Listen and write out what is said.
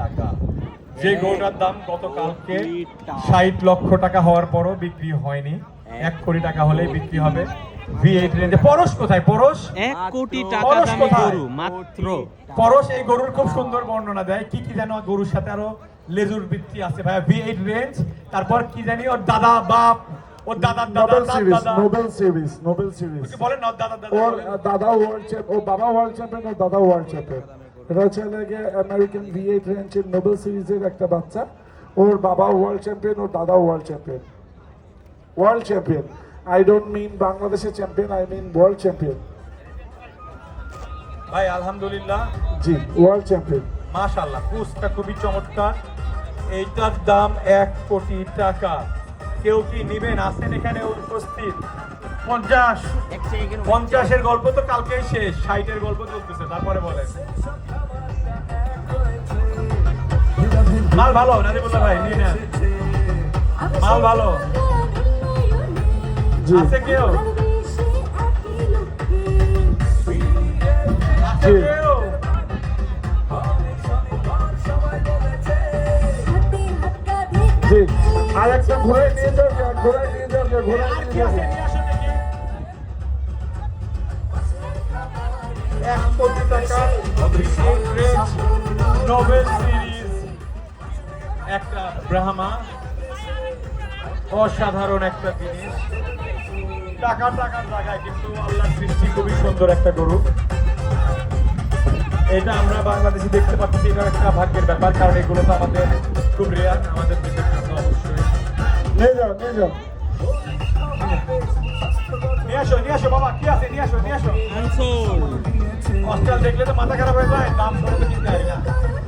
টাকা। যে গরুটার দাম গতকালকে ষাট লক্ষ টাকা হওয়ার পরও বিক্রি হয়নি। এক কোটি টাকা হলেই বিক্রি হবে পরশ কোথায়? পরশ? এক কোটি টাকা দামি গরু মাত্র। পরশ এই গরুর খুব সুন্দর বর্ণনা দেয়। কি কি যেন গরুর সাথে আরও লেজুর বৃত্তি আছে। ভাইয়া ভি এইট রেঞ্জ তারপর কি জানি ওর দাদা বাপ ওর দাদার দাদা নোবেল তার সিরিজ দাদা। নোবেল সিরিজ নোবেল সিরিজ কি বলেন না ওর দাদা দাদা ওর দাদা ওয়ার্ল্ড চ্যাম্প ও বাবা ওয়ার্ল্ড চ্যাম্পিয়ন ওর দাদা ওয়ার্ল্ড চ্যাম্পিয়ন এটা হচ্ছে লাগে আমেরিকান ভি এইট রেঞ্চের নোবেল সিরিজের একটা বাচ্চা। ওর বাবা ওয়ার্ল্ড চ্যাম্পিয়ন ওর দাদা world champion world champion I don't mean বাংলাদেশের champion I mean world champion ভাই আলহামদুলিল্লাহ। জি ওয়ার্ল্ড চ্যাম্পিয়ন মাশাল্লাহ কুচটা খুবই চমৎকার। এইটার দাম এক কোটি টাকা। কেউ কি নিবেন? আসেন এখানে উপস্থিত। পঞ্চাশ। পঞ্চাশের গল্প তো কালকেই শেষ ষাটের গল্প চলতেছে তারপরে বলেন। মাল ভালো নাজিবুল্লাহ ভাই নিয়ে নেন। মাল ভালো। আছে কেউ? আর একটা ঘোড়ায় নিয়ে যাও ঘোড়ায় নিয়ে আর কি নিয়ে আছে এক কোটি টাকার নোবেল সিরিজ একটা ব্রাহ্মা অসাধারণ একটা জিনিস। টাকা টাকার জায়গায় কিন্তু আল্লাহ সৃষ্টি খুবই সুন্দর একটা গরু। এটা আমরা বাংলাদেশে দেখতে পাচ্ছি এটা একটা ভাগ্যের ব্যাপার কারণ এগুলো তো আমাদের খুব রেয়ার আমাদের দেশের জন্য অবশ্যই। নিয়ে যাও নিয়ে যাও। নিয়ে আসো নিয়ে আসো বাবা কি আছে? নিয়ে আসো নিয়ে আসো। हॉस्टेल देखले तर माझा खराब व्हायचा आहे. काम करून किती आहे का?